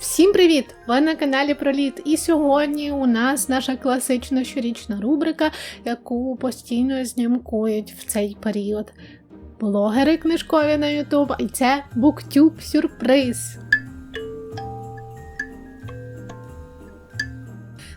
Всім привіт! Ви на каналі Проліт. І сьогодні у нас наша класична щорічна рубрика, яку постійно знімкують в цей період. Блогери книжкові на Ютуб, і це BookTube сюрприз.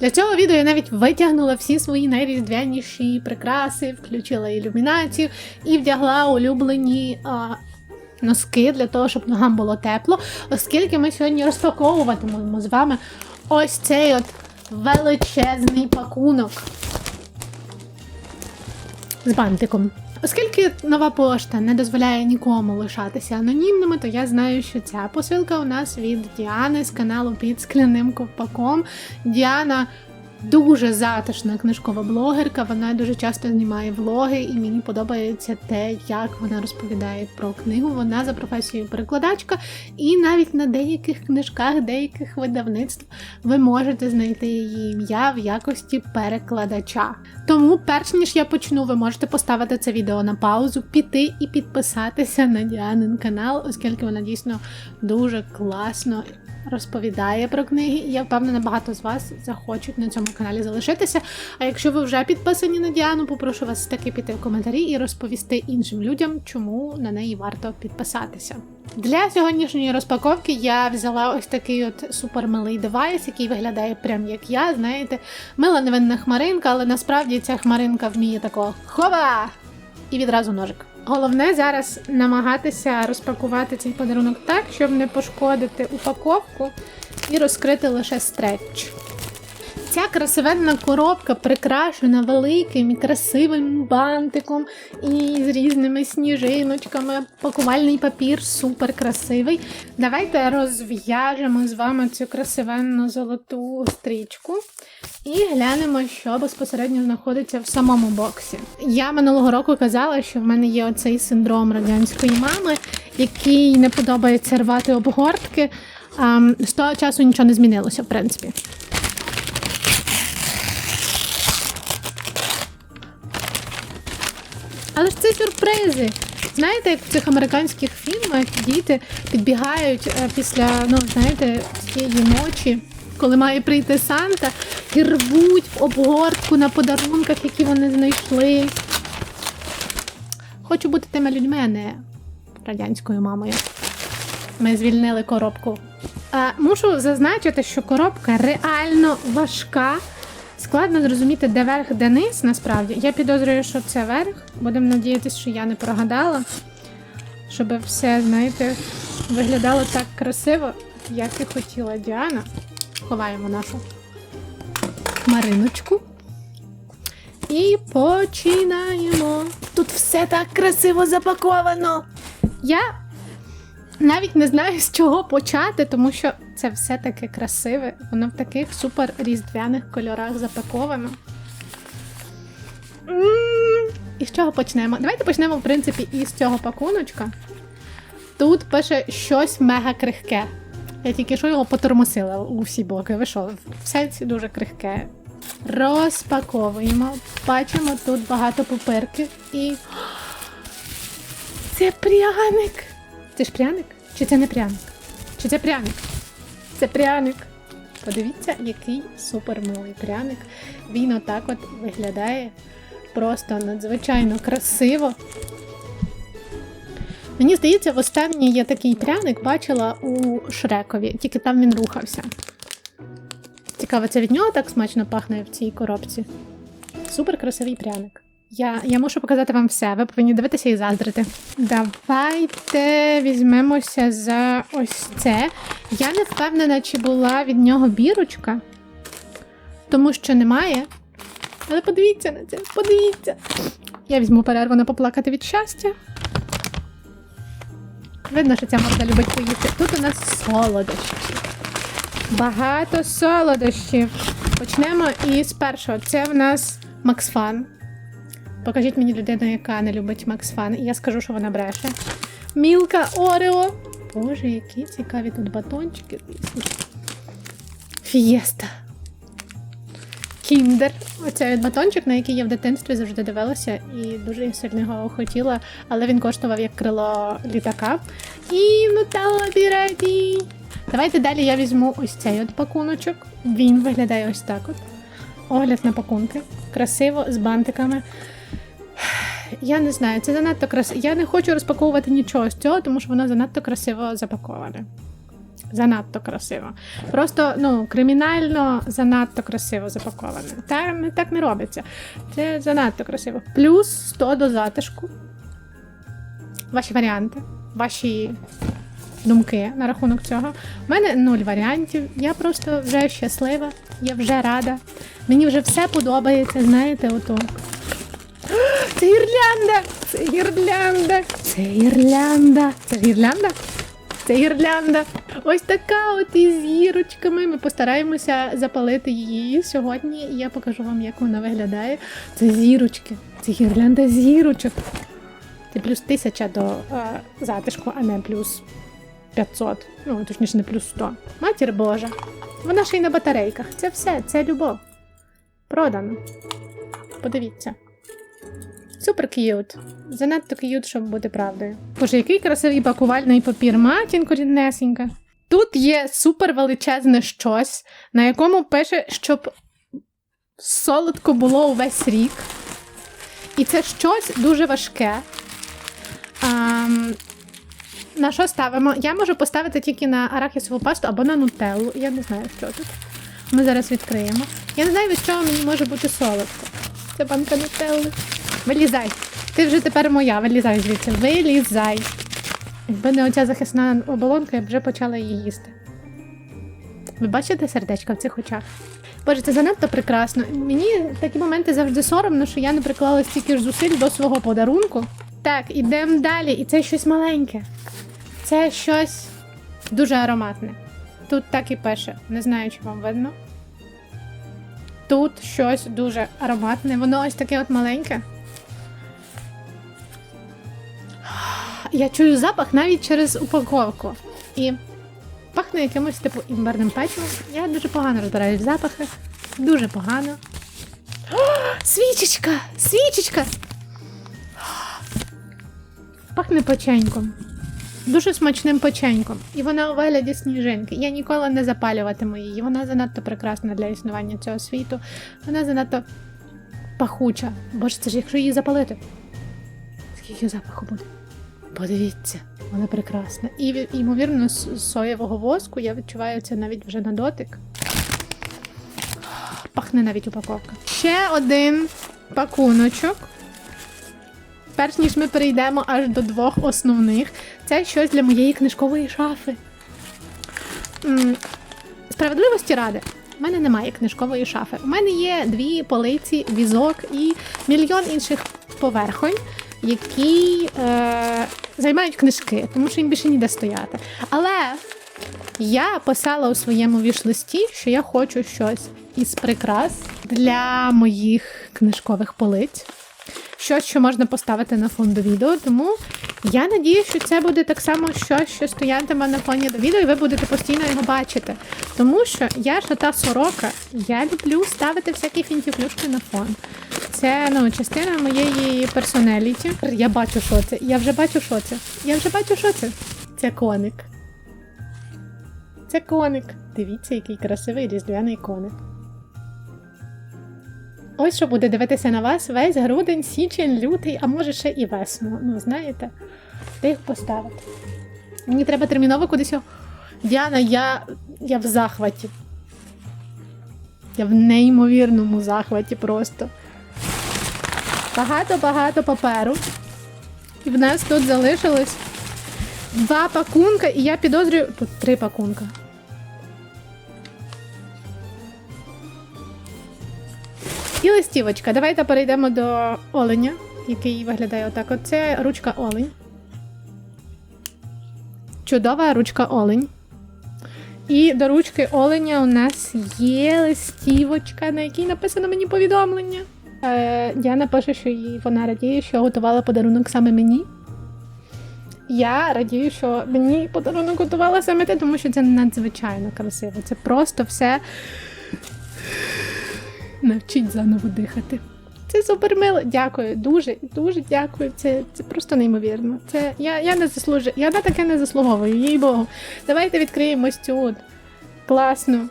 Для цього відео я навіть витягнула всі свої найріздвяніші прикраси, включила ілюмінацію і вдягла улюблені а, носки для того, щоб ногам було тепло, оскільки ми сьогодні розпаковуватимемо з вами ось цей от величезний пакунок з бантиком. Оскільки нова пошта не дозволяє нікому лишатися анонімними, то я знаю, що ця посилка у нас від Діани з каналу під скляним ковпаком. Діана дуже затишна книжкова блогерка. Вона дуже часто знімає влоги, і мені подобається те, як вона розповідає про книгу. Вона за професією перекладачка, і навіть на деяких книжках, деяких видавництв ви можете знайти її ім'я в якості перекладача. Тому, перш ніж я почну, ви можете поставити це відео на паузу, піти і підписатися на Діанин канал, оскільки вона дійсно дуже класно розповідає про книги, і я впевнена, багато з вас захочуть на цьому каналі залишитися. А якщо ви вже підписані на Діану, попрошу вас таки піти в коментарі і розповісти іншим людям, чому на неї варто підписатися. Для сьогоднішньої розпаковки я взяла ось такий от супермилий девайс, який виглядає прям як я. Знаєте, мила невинна хмаринка, але насправді ця хмаринка вміє такого хова! І відразу ножик. Головне зараз намагатися розпакувати цей подарунок так, щоб не пошкодити упаковку і розкрити лише стретч. Ця красивенна коробка прикрашена великим і красивим бантиком і з різними сніжиночками. Пакувальний папір супер красивий. Давайте розв'яжемо з вами цю красивенну золоту стрічку і глянемо, що безпосередньо знаходиться в самому боксі. Я минулого року казала, що в мене є оцей синдром радянської мами, який не подобається рвати обгортки. З того часу нічого не змінилося, в принципі. Але ж це сюрпризи. Знаєте, як в цих американських фільмах діти підбігають е, після, ну, знаєте, цієї ночі, коли має прийти Санта, і рвуть в обгортку на подарунках, які вони знайшли. Хочу бути тими людьми, а не радянською мамою. Ми звільнили коробку. А, мушу зазначити, що коробка реально важка. Складно зрозуміти, де верх, де низ, насправді. Я підозрюю, що це верх. Будемо надіятися, що я не прогадала. Щоб все, знаєте, виглядало так красиво, як і хотіла Діана. Ховаємо нашу хмариночку. І починаємо. Тут все так красиво запаковано. Я навіть не знаю, з чого почати, тому що це все таке красиве. Воно в таких супер різдвяних кольорах запаковано. І з чого почнемо? Давайте почнемо, в принципі, із цього пакуночка. Тут пише щось мега крихке. Я тільки що його потормосила у всі боки. Ви що, в сенсі дуже крихке. Розпаковуємо. Бачимо тут багато пупирки і. Це пряник! Це ж пряник? Чи це не пряник? Чи це пряник? Це пряник. Подивіться, який супермилий пряник. Він отак от виглядає просто надзвичайно красиво. Мені здається, в останній я такий пряник бачила у Шрекові, тільки там він рухався. Цікаво, це від нього так смачно пахне в цій коробці. Супер красивий пряник. Я, я мушу показати вам все. Ви повинні дивитися і заздрити. Давайте візьмемося за ось це. Я не впевнена, чи була від нього бірочка, тому що немає. Але подивіться на це, подивіться. Я візьму перерву на поплакати від щастя. Видно, що ця морда любить поїсти. Тут у нас солодощі. Багато солодощів. Почнемо із першого. Це в нас Максфан. Покажіть мені людину, яка не любить Максфан, і я скажу, що вона бреше. Мілка Орео. Боже, які цікаві тут батончики. Фієста. Кіндер. Оцей батончик, на який я в дитинстві завжди дивилася і дуже сильно його хотіла, але він коштував як крило літака. І Нутелла Біреді. Давайте далі я візьму ось цей от пакуночок. Він виглядає ось так от. Огляд на пакунки. Красиво, з бантиками. Я не знаю, це занадто красиво. Я не хочу розпаковувати нічого з цього, тому що воно занадто красиво запаковане. Занадто красиво. Просто ну, кримінально занадто красиво запаковане. Не- так не робиться. Це занадто красиво. Плюс 100 до затишку. Ваші варіанти, ваші думки на рахунок цього. У мене нуль варіантів. Я просто вже щаслива, я вже рада. Мені вже все подобається, знаєте, ото. Це гірлянда! Це гірлянда! Це гірлянда! Це гірлянда? Це гірлянда. Ось така от із зірочками. Ми постараємося запалити її сьогодні, і я покажу вам, як вона виглядає. Це зірочки. Це гірлянда зірочок. Це плюс 1000 до е, затишку, а не плюс 500. Ну, точніше, не плюс 100. Матір Божа. Вона ще й на батарейках. Це все, це любов. Продано. Подивіться. Супер к'ют. Занадто к'ют, щоб бути правдою. Боже, який красивий пакувальний папір, матінко ріднесенька. Тут є супер величезне щось, на якому пише, щоб солодко було увесь рік. І це щось дуже важке. Ам, на що ставимо? Я можу поставити тільки на арахісову пасту або на нутеллу. Я не знаю, що тут. Ми зараз відкриємо. Я не знаю, від чого мені може бути солодко. Це банка нутелли. Вилізай. Ти вже тепер моя, вилізай звідси. Вилізай. Якби не оця захисна оболонка, я б вже почала її їсти. Ви бачите сердечка в цих очах? Боже, це занадто прекрасно. Мені такі моменти завжди соромно, що я не приклала стільки ж зусиль до свого подарунку. Так, ідемо далі. І це щось маленьке. Це щось дуже ароматне. Тут так і пише. Не знаю, чи вам видно. Тут щось дуже ароматне. Воно ось таке от маленьке. Я чую запах навіть через упаковку. І пахне якимось типу імбирним печивом. Я дуже погано розбираюсь в запахах. Дуже погано. Свічечка! Свічечка! Пахне печеньком. Дуже смачним печеньком. І вона у вигляді сніжинки. Я ніколи не запалюватиму її. Вона занадто прекрасна для існування цього світу. Вона занадто пахуча. Боже, це ж якщо її запалити. Скільки запаху буде? Подивіться, вона прекрасна. І, ймовірно, з соєвого воску я відчуваю це навіть вже на дотик. Пахне навіть упаковка. Ще один пакуночок. Перш ніж ми перейдемо аж до двох основних, це щось для моєї книжкової шафи. Справедливості ради, в мене немає книжкової шафи. У мене є дві полиці, візок і мільйон інших поверхонь, які е, займають книжки, тому що їм більше ніде стояти. Але я писала у своєму віш-листі, що я хочу щось із прикрас для моїх книжкових полиць. Щось, що можна поставити на фон до відео, тому я надію, що це буде так само щось, що стоятиме на фоні до відео, і ви будете постійно його бачити. Тому що я ж та сорока, я люблю ставити всякі фінтіфлюшки на фон. Це ну, частина моєї персоналіті. Я бачу, що це. Я вже бачу, що це. Я вже бачу, що це. Це коник. Це коник. Дивіться, який красивий різдвяний коник. Ось що буде дивитися на вас весь грудень, січень, лютий, а може ще і весну. Ну, знаєте, їх поставити. Мені треба терміново кудись. його- Діана, я, я в захваті. Я в неймовірному захваті просто. Багато-багато паперу. І в нас тут залишилось два пакунка, і я підозрюю. Тут три пакунка. І листівочка. Давайте перейдемо до оленя, який виглядає отак. Оце ручка олень. Чудова ручка олень. І до ручки оленя у нас є листівочка, на якій написано мені повідомлення. Е, Діана пише, що їй вона радіє, що готувала подарунок саме мені. Я радію, що мені подарунок готувала саме ти, тому що це надзвичайно красиво. Це просто все навчить заново дихати. Це супер мило. Дякую, дуже, дуже дякую. Це, це просто неймовірно. Це я, я не заслужую. Я на таке не заслуговую, їй Богу. Давайте відкриємо ось цю от класну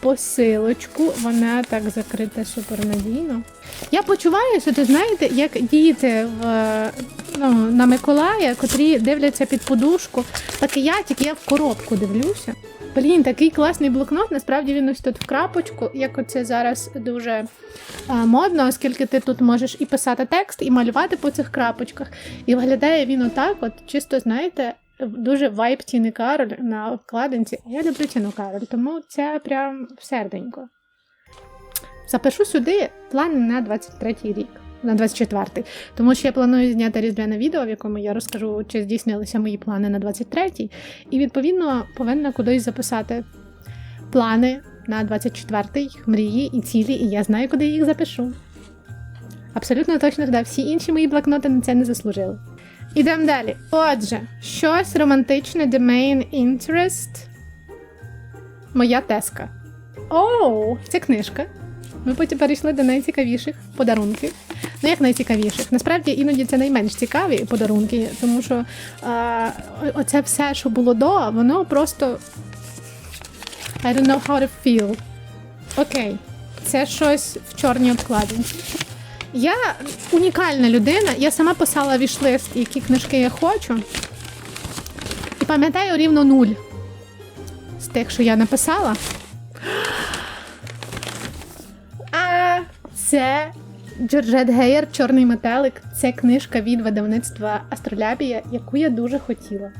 посилочку. Вона так закрита супернадійно. Я почуваюся, то знаєте, як діти в, ну, на Миколая, котрі дивляться під подушку. Так і я, тільки я в коробку дивлюся. Блін, такий класний блокнот. Насправді він ось тут в крапочку, як оце зараз дуже а, модно, оскільки ти тут можеш і писати текст, і малювати по цих крапочках. І виглядає він отак, от чисто, знаєте, дуже вайб Тіни Кароль на обкладинці. Я люблю Тіну Кароль, тому це прям серденько. Запишу сюди плани на 23-й рік. На 24-й. Тому що я планую зняти різдвяне відео, в якому я розкажу, чи здійснилися мої плани на 23-й. І відповідно повинна кудись записати плани на 24-й, мрії і цілі, і я знаю, куди їх запишу. Абсолютно точно да, всі інші мої блокноти на це не заслужили. Ідемо далі. Отже, щось романтичне The Main Interest. Моя теска. Оу, це книжка. Ми потім перейшли до найцікавіших подарунків. Ну, як найцікавіших. Насправді іноді це найменш цікаві подарунки, тому що а, оце все, що було до, воно просто. I don't know how to feel. Окей. Це щось в чорній обкладинці. Я унікальна людина, я сама писала вішлист, які книжки я хочу. І пам'ятаю рівно нуль з тих, що я написала. А це Джорджет Гейер Чорний метелик. Це книжка від видавництва Астролябія, яку я дуже хотіла.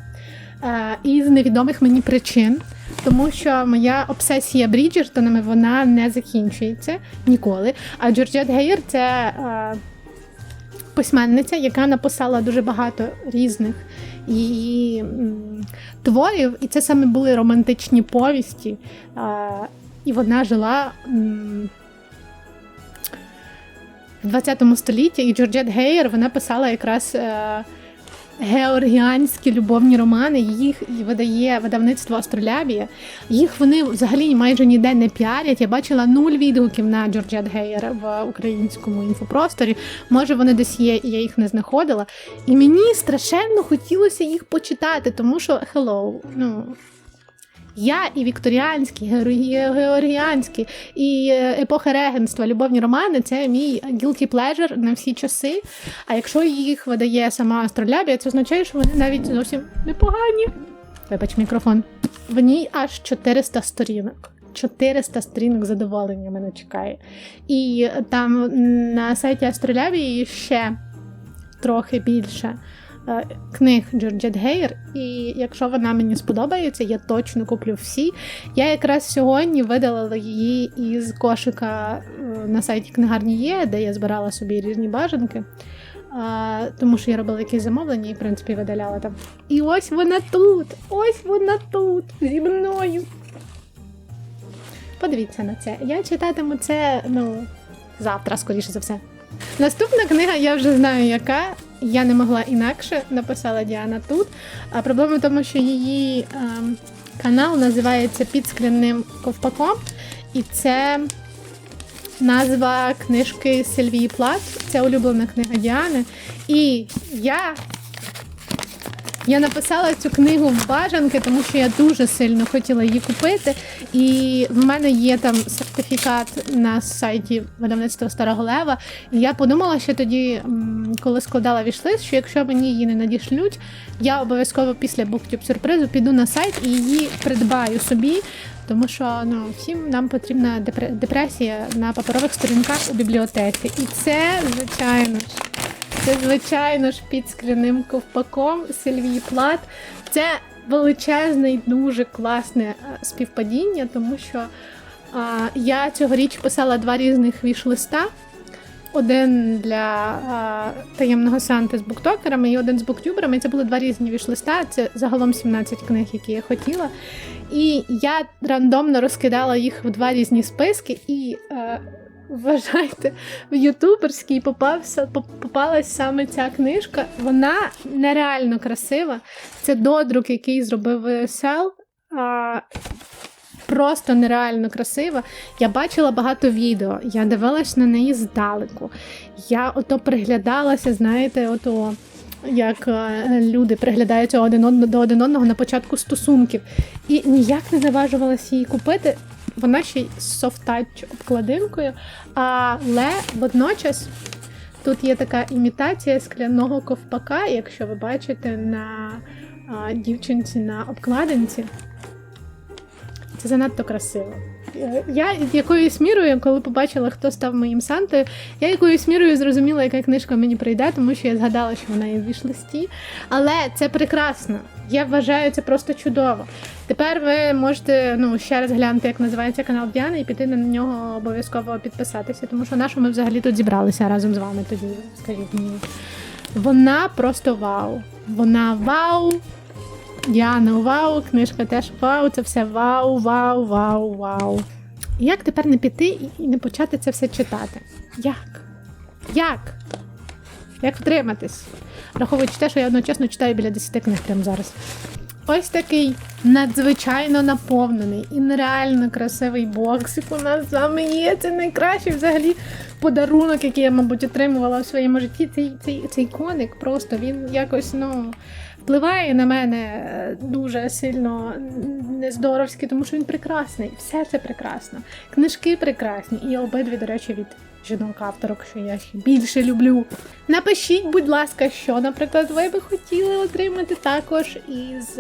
А, і невідомих мені причин, тому що моя обсесія Бріджертонами вона не закінчується ніколи. А Джорджет Гейер це а, письменниця, яка написала дуже багато різних її творів, і це саме були романтичні повісті. А, і вона жила. В 20 столітті, і Джорджет Гейер вона писала якраз е, георгіанські любовні романи. Їх видає видавництво Астролябія. Їх вони взагалі майже ніде не піарять. Я бачила нуль відгуків на Джорджет Гейер в українському інфопросторі. Може, вони десь є, і я їх не знаходила. І мені страшенно хотілося їх почитати, тому що hello, ну. Я і вікторіанські, георгіанські, і е, епоха регенства, любовні романи це мій guilty pleasure на всі часи. А якщо їх видає сама Астролябія, це означає, що вони навіть зовсім непогані. Вибач мікрофон. В ній аж 400 сторінок. 400 сторінок задоволення мене чекає. І там на сайті Астролябії ще трохи більше книг Джорджет Гейр, і якщо вона мені сподобається, я точно куплю всі. Я якраз сьогодні видалила її із кошика е, на сайті книгарні є, де я збирала собі різні бажанки. А, тому що я робила якісь замовлення і, в принципі, видаляла там. І ось вона тут! Ось вона тут! Зі мною. Подивіться на це. Я читатиму це ну, завтра, скоріше за все. Наступна книга, я вже знаю, яка. Я не могла інакше, написала Діана тут. А проблема в тому, що її ем, канал називається Під скляним ковпаком, і це назва книжки Сильвії Плат. Це улюблена книга Діани. І я я написала цю книгу в бажанки, тому що я дуже сильно хотіла її купити. І в мене є там сертифікат на сайті видавництва Старого Лева. І я подумала ще тоді, коли складала вішлист, що якщо мені її не надішлють, я обов'язково після BookTube сюрпризу піду на сайт і її придбаю собі. Тому що ну, всім нам потрібна депре- депресія на паперових сторінках у бібліотеці. І це, звичайно це, звичайно ж, під скляним ковпаком Сильвії Плат. Це величезне і дуже класне е, співпадіння, тому що а, я цьогоріч писала два різних віш-листа. Один для а, таємного Санти з буктокерами і один з буктюберами. Це були два різні віш-листа. Це загалом 17 книг, які я хотіла. І я рандомно розкидала їх в два різні списки і. е, Вважайте, в ютуберській попався, поп- попалась саме ця книжка. Вона нереально красива. Це додрук, який зробив. А, просто нереально красива. Я бачила багато відео, я дивилась на неї здалеку. Я ото приглядалася, знаєте, ото. Як е, люди приглядаються один од- до один одного на початку стосунків, і ніяк не наважувалася її купити. Вона ще й з софт-тач обкладинкою, але водночас тут є така імітація скляного ковпака, якщо ви бачите на дівчинці на обкладинці. Це занадто красиво. Я якоюсь мірою, коли побачила, хто став моїм Сантою, я якоюсь мірою зрозуміла, яка книжка мені прийде, тому що я згадала, що вона є в вішлисті. Але це прекрасно. Я вважаю це просто чудово. Тепер ви можете ну, ще раз глянути, як називається канал Діани, і піти на нього обов'язково підписатися, тому що на що ми взагалі тут зібралися разом з вами тоді, скажіть мені. Вона просто вау. Вона вау. Діана вау, книжка теж вау, це все вау, вау, вау, вау. Як тепер не піти і- не почати це все читати? Як? Як? Як втриматись? Враховуючи те, що я одночасно читаю біля 10 книг прямо зараз. Ось такий надзвичайно наповнений і нереально красивий боксик у нас з вами є. Це найкращий взагалі подарунок, який я, мабуть, отримувала в своєму житті. Цей, цей, цей коник просто він якось, ну впливає на мене е, дуже сильно нездоровськи, тому що він прекрасний. Все це прекрасно. Книжки прекрасні, і обидві, до речі, від жінок-авторок, що я ще більше люблю. Напишіть, будь ласка, що, наприклад, ви би хотіли отримати також із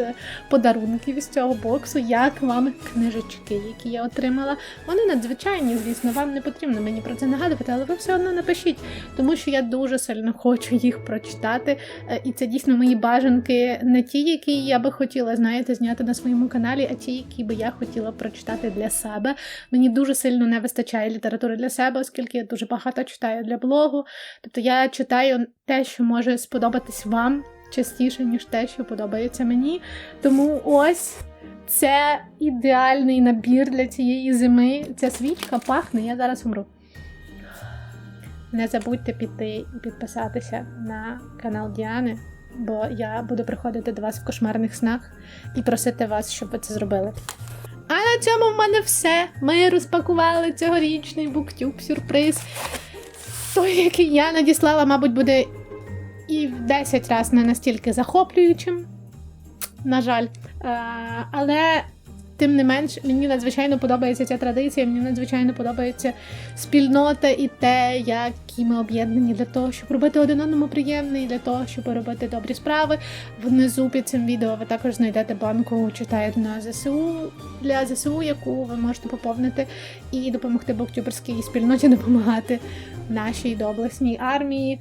подарунків із цього боксу, як вам книжечки, які я отримала. Вони надзвичайні, звісно, вам не потрібно мені про це нагадувати, але ви все одно напишіть, тому що я дуже сильно хочу їх прочитати. Е, І це дійсно мої бажанки, не ті, які я би хотіла, знаєте, зняти на своєму каналі, а ті, які би я хотіла прочитати для себе. Мені дуже сильно не вистачає літератури для себе, оскільки я дуже багато читаю для блогу. Тобто я читаю те, що може сподобатись вам частіше, ніж те, що подобається мені. Тому ось. Це ідеальний набір для цієї зими. Ця свічка пахне, я зараз умру. Не забудьте піти і підписатися на канал Діани, бо я буду приходити до вас в кошмарних снах і просити вас, щоб ви це зробили. А на цьому в мене все. Ми розпакували цьогорічний буктюб сюрприз. Той, який я надіслала, мабуть, буде і в 10 разів не настільки захоплюючим. На жаль. А, але тим не менш, мені надзвичайно подобається ця традиція, мені надзвичайно подобається спільнота і те, які ми об'єднані для того, щоб робити один одному приємне, і для того, щоб робити добрі справи. Внизу під цим відео ви також знайдете банку читають на ЗСУ для ЗСУ, яку ви можете поповнити і допомогти буктюберській спільноті допомагати нашій доблесній армії.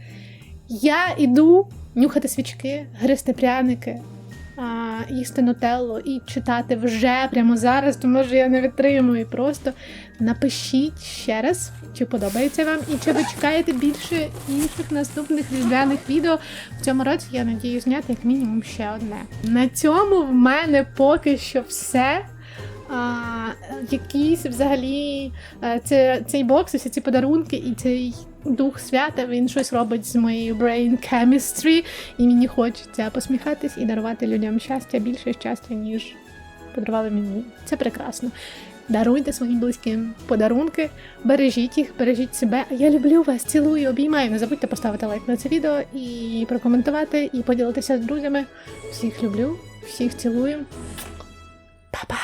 Я іду нюхати свічки, гристи пряники, їсти нутеллу і читати вже прямо зараз, тому що я не витримую. Просто напишіть ще раз, чи подобається вам, і чи ви чекаєте більше інших наступних різдвяних відео. В цьому році я надію зняти як мінімум ще одне. На цьому в мене поки що все. А, якийсь взагалі е, це, цей бокс, усі ці подарунки і цей дух свята він щось робить з моєю brain chemistry, і мені хочеться посміхатись і дарувати людям щастя, більше щастя, ніж подарували мені. Це прекрасно. Даруйте своїм близьким подарунки, бережіть їх, бережіть себе. Я люблю вас, цілую, обіймаю. Не забудьте поставити лайк на це відео і прокоментувати, і поділитися з друзями. Всіх люблю, всіх цілую. Па-па!